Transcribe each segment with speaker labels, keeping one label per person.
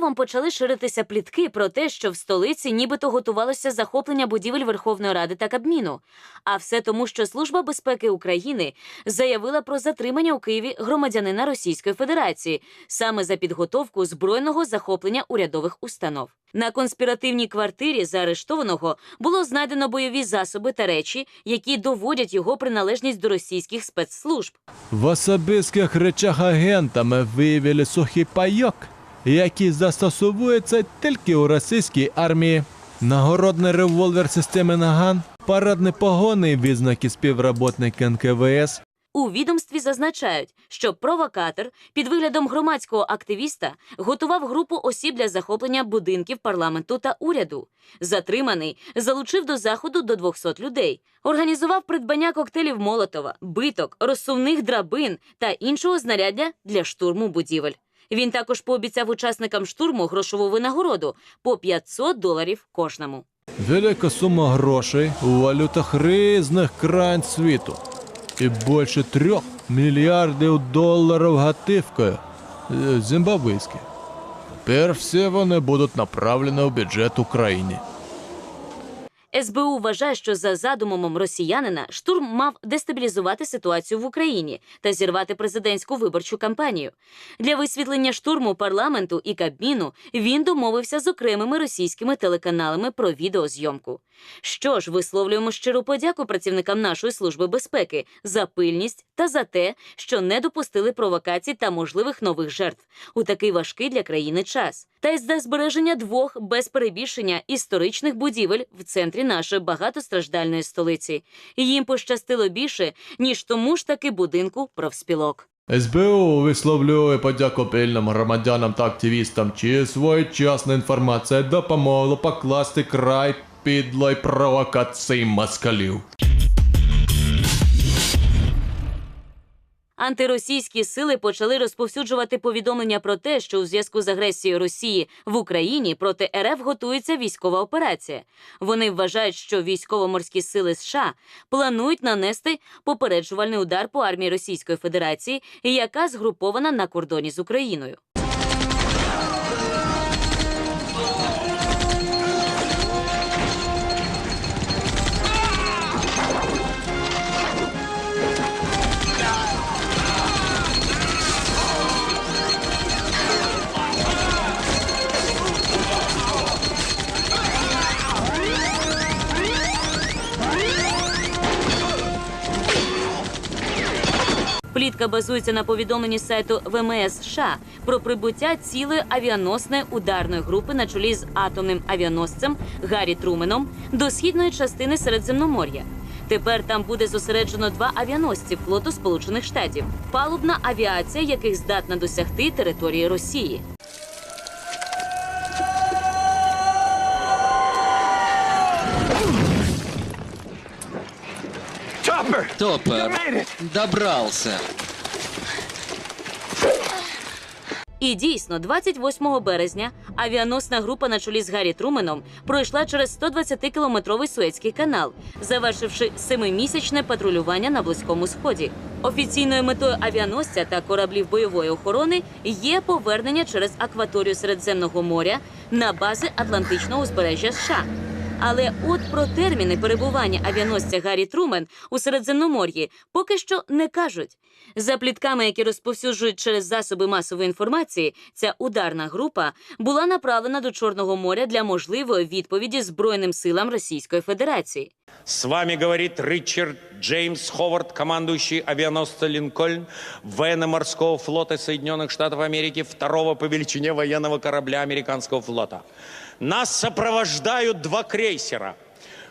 Speaker 1: Києвом почали ширитися плітки про те, що в столиці нібито готувалося захоплення будівель Верховної Ради та Кабміну. А все тому, що Служба безпеки України заявила про затримання у Києві громадянина Російської Федерації саме за підготовку збройного захоплення урядових установ. На конспіративній квартирі заарештованого було знайдено бойові засоби та речі, які доводять його приналежність до російських спецслужб.
Speaker 2: В особистих речах агентами виявили сухий пайок, який застосовується тільки у російській армії. Нагородний револьвер системи Наган, парадні погони і відзнаки співробітника НКВС.
Speaker 1: У відомстві зазначають, що провокатор під виглядом громадського активіста готував групу осіб для захоплення будинків парламенту та уряду. Затриманий залучив до заходу до 200 людей, організував придбання коктейлів Молотова, биток, розсувних драбин та іншого знаряддя для штурму будівель. Він також пообіцяв учасникам штурму грошову винагороду по 500 доларів кожному.
Speaker 2: Велика сума грошей у валютах різних країн світу. І більше трьох мільярдів доларів готівкою зімбабвійські. Тепер всі вони будуть направлені в бюджет України.
Speaker 1: СБУ вважає, що за задумом росіянина штурм мав дестабілізувати ситуацію в Україні та зірвати президентську виборчу кампанію. Для висвітлення штурму парламенту і Кабміну він домовився з окремими російськими телеканалами про відеозйомку. Що ж, висловлюємо щиру подяку працівникам нашої служби безпеки за пильність та за те, що не допустили провокацій та можливих нових жертв у такий важкий для країни час, та й за збереження двох без перебільшення історичних будівель в центрі нашої багатостраждальної столиці. Їм пощастило більше ніж тому ж таки будинку профспілок.
Speaker 2: СБУ висловлює подяку пильним громадянам та активістам, чиї своєчасна інформація допомогла покласти край підлої провокації москалів.
Speaker 1: Антиросійські сили почали розповсюджувати повідомлення про те, що у зв'язку з агресією Росії в Україні проти РФ готується військова операція. Вони вважають, що військово-морські сили США планують нанести попереджувальний удар по армії Російської Федерації, яка згрупована на кордоні з Україною. Плітка базується на повідомленні сайту ВМС США про прибуття цілої авіаносної ударної групи на чолі з атомним авіаносцем Гаррі Труменом до східної частини Середземномор'я. Тепер там буде зосереджено два авіаносці флоту Сполучених Штатів, палубна авіація, яких здатна досягти території Росії.
Speaker 3: Топпер, добрался.
Speaker 1: І дійсно, 28 березня авіаносна група на чолі з Гаррі Труменом пройшла через 120-кілометровий Суецький канал, завершивши семимісячне патрулювання на близькому сході. Офіційною метою авіаносця та кораблів бойової охорони є повернення через акваторію Середземного моря на бази Атлантичного узбережжя США. Але от про терміни перебування авіаносця Гаррі Трумен у Середземномор'ї поки що не кажуть. За плітками, які розповсюджують через засоби масової інформації, ця ударна група була направлена до Чорного моря для можливої відповіді Збройним силам Російської Федерації.
Speaker 4: С вами говорит Ричард Джеймс Ховард, командующий авианосца «Линкольн» военно-морского флота Соединенных Штатов Америки, второго по величине военного корабля американского флота. Нас сопровождают два крейсера,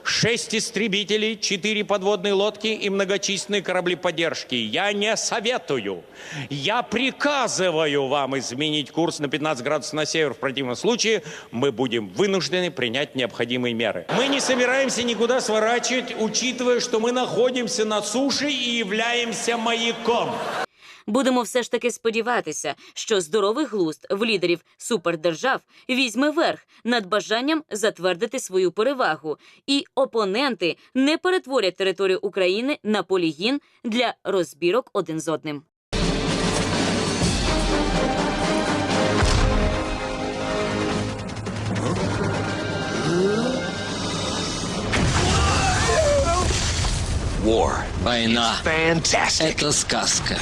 Speaker 4: шесть истребителей, четыре подводные лодки и многочисленные корабли поддержки. Я не советую, я приказываю вам изменить курс на 15 градусов на север. В противном случае мы будем вынуждены принять необходимые меры. Мы не собираемся никуда сворачивать, учитывая, что мы находимся на суше и являемся маяком.
Speaker 1: Будемо все ж таки сподіватися, що здоровий глузд в лідерів супердержав візьме верх над бажанням затвердити свою перевагу, і опоненти не перетворять територію України на полігін для розбірок один з одним.
Speaker 3: War. Война. Сказка.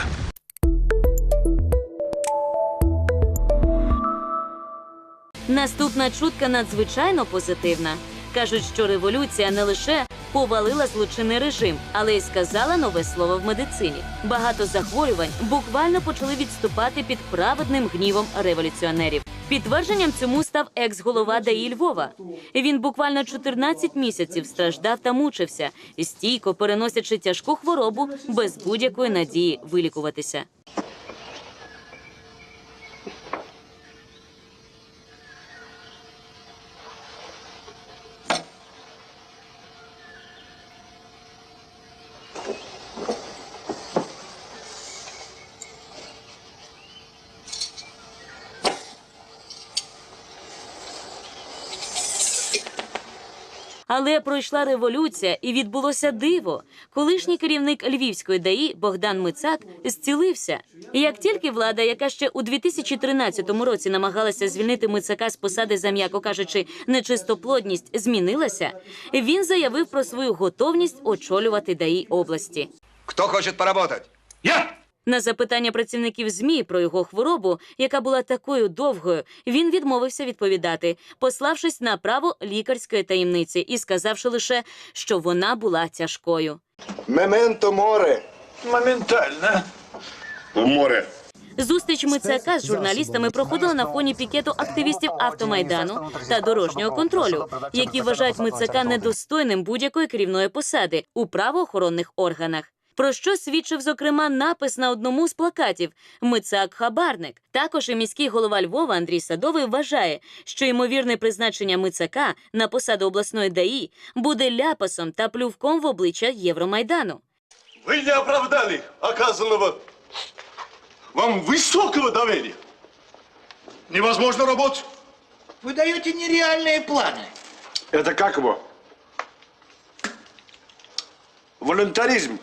Speaker 1: Наступна чутка надзвичайно позитивна. Кажуть, що революція не лише повалила злочинний режим, але й сказала нове слово в медицині. Багато захворювань буквально почали відступати під праведним гнівом революціонерів. Підтвердженням цьому став екс-голова ДАІ Львова. Він буквально 14 місяців страждав та мучився, стійко переносячи тяжку хворобу без будь-якої надії вилікуватися. Але пройшла революція і відбулося диво. Колишній керівник Львівської ДАІ Богдан Мицак зцілився. І як тільки влада, яка ще у 2013 році намагалася звільнити Мицака з посади за м'яко кажучи нечистоплодність, змінилася, він заявив про свою готовність очолювати ДАІ області.
Speaker 5: Кто хочет поработать?
Speaker 1: На запитання працівників ЗМІ про його хворобу, яка була такою довгою, він відмовився відповідати, пославшись на право лікарської таємниці і сказавши лише, що вона була тяжкою.
Speaker 5: Мементо море.
Speaker 6: Моментально.
Speaker 5: В море.
Speaker 1: Зустріч Мицака з журналістами проходила на фоні пікету активістів автомайдану та дорожнього контролю, які вважають Мицака недостойним будь-якої керівної посади у правоохоронних органах Про що свідчив зокрема напис на одному з плакатів Мицак хабарник. Також і міський голова Львова Андрій Садовий вважає, що ймовірне призначення Мицака на посаду обласної ДАІ буде ляпасом та плювком в обличчя Євромайдану.
Speaker 7: Вы не оправдали оказанного вам высокого доверия. Невозможно работать.
Speaker 6: Вы даете нереальные планы.
Speaker 7: Это как его? Волонтаризм.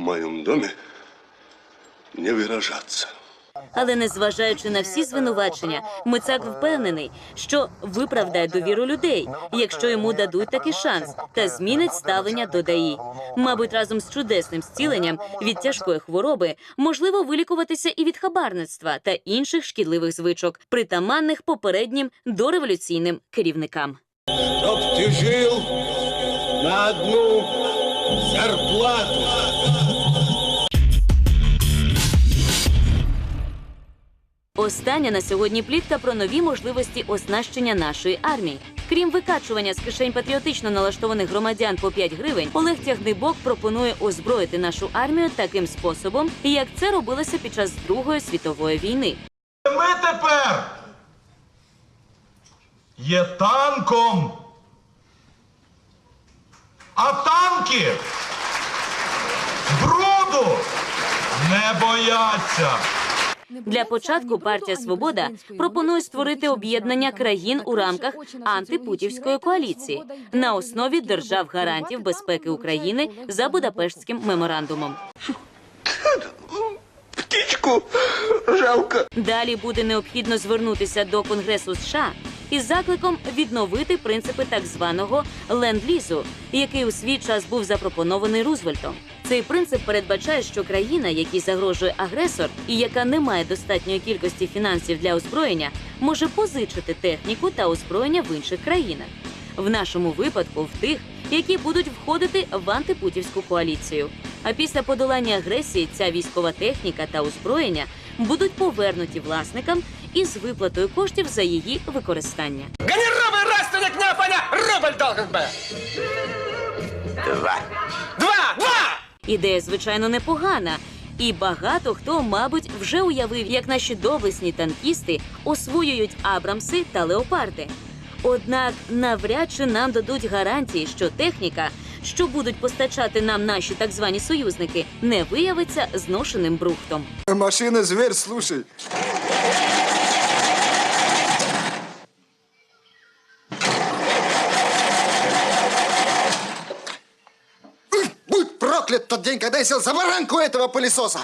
Speaker 7: В моем доме не выражаться.
Speaker 1: Але незважаючи на всі звинувачення, Мицак впевнений, що виправдає довіру людей, якщо йому дадуть такий шанс, та змінить ставлення до ДАІ. Мабуть, разом з чудесним зціленням від тяжкої хвороби можливо вилікуватися і від хабарництва та інших шкідливих звичок, притаманних попереднім дореволюційним керівникам.
Speaker 7: Чтоб ты жил на одну зарплату.
Speaker 1: Остання на сьогодні плітка про нові можливості оснащення нашої армії. Крім викачування з кишень патріотично налаштованих громадян по 5 гривень, Олег Тягнибок пропонує озброїти нашу армію таким способом, як це робилося під час Другої світової війни.
Speaker 8: Ми тепер є танком. А танки бруду не бояться.
Speaker 1: Для початку партія Свобода пропонує створити об'єднання країн у рамках антипутівської коаліції на основі держав гарантів безпеки України за Будапештським меморандумом.
Speaker 5: Птичку жалко.
Speaker 1: Далі буде необхідно звернутися до Конгресу США із закликом відновити принципи так званого ленд-лізу, який у свій час був запропонований Рузвельтом. Цей принцип передбачає, що країна, якій загрожує агресор і яка не має достатньої кількості фінансів для озброєння, може позичити техніку та озброєння в інших країнах. В нашому випадку в тих, які будуть входити в антипутівську коаліцію. А після подолання агресії ця військова техніка та озброєння будуть повернуті власникам із виплатою коштів за її використання.
Speaker 6: Гонорабый родственник Неаполя рубль должен был.
Speaker 5: Два.
Speaker 6: Два! Два!
Speaker 1: Ідея, звичайно, непогана. І багато хто, мабуть, вже уявив, як наші доблесні танкісти освоюють Абрамси та леопарди. Однак навряд чи нам дадуть гарантії, що техніка, що будуть постачати нам наші так звані союзники, не виявиться зношеним брухтом.
Speaker 5: Машина зверь, слушай. Проклят тот день, когда я сел за баранку этого пылесоса!